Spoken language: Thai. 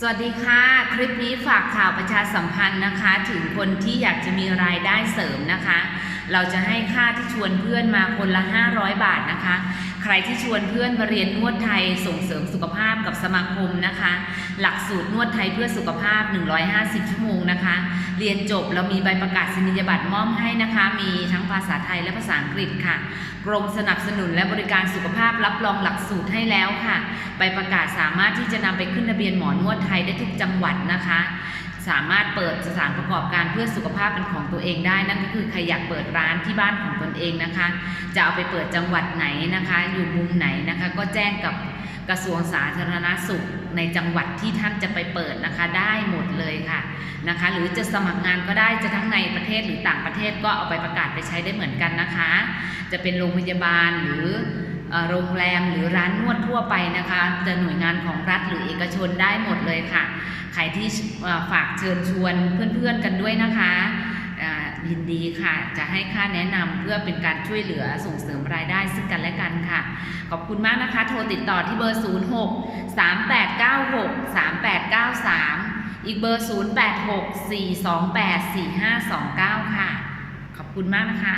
สวัสดีค่ะ คลิปนี้ฝากข่าวประชาสัมพันธ์นะคะ ถึงคนที่อยากจะมีรายได้เสริมนะคะ เราจะให้ค่าที่ชวนเพื่อนมาคนละ 500 บาทนะคะ ใครที่ชวนเพื่อนมาเรียนนวดไทยส่งเสริมสุขภาพกับสมาคมนะคะ หลักสูตรนวดไทยเพื่อสุขภาพ 150 ชั่วโมงนะคะ เรียนจบเรามีใบประกาศนียบัตรมอบให้นะคะ มีทั้งภาษาไทยและภาษาอังกฤษค่ะ กรมสนับสนุนและบริการสุขภาพรับรองหลักสูตรให้แล้วค่ะ ใบประกาศสามารถที่จะนำไปขึ้นทะเบียนหมอนวดไทยได้ทุกจังหวัดนะคะ สามารถเปิดสถานประกอบการเพื่อสุขภาพเป็นของตัวเองได้ นั่นก็คือใครอยากเปิดร้านที่บ้านของตนเองนะคะ จะเอาไปเปิดจังหวัดไหนนะคะ อยู่มุมไหนนะคะ ก็แจ้งกับกระทรวงสาธารณสุขในจังหวัดที่ท่านจะไปเปิดนะคะได้หมดเลยค่ะนะคะ หรือจะสมัครงานก็ได้จะทั้งในประเทศหรือต่างประเทศก็เอาไปประกาศไปใช้ได้เหมือนกันนะคะ จะเป็นโรงพยาบาลหรือ โรงแรมหรือร้านนวดทั่วไปนะคะจะหน่วยงานของรัฐหรือเอกชนได้หมดเลยค่ะ ใครที่ฝากเชิญชวนเพื่อนๆกันด้วยนะคะยินดีค่ะ จะให้ค่าแนะนำเพื่อเป็นการช่วยเหลือส่งเสริมรายได้ซึ่งกันและกันค่ะ ขอบคุณมากนะคะ โทรติดต่อที่เบอร์ 06 3896 3893 อีกเบอร์ 086 428 4529 ค่ะ ขอบคุณมากนะคะ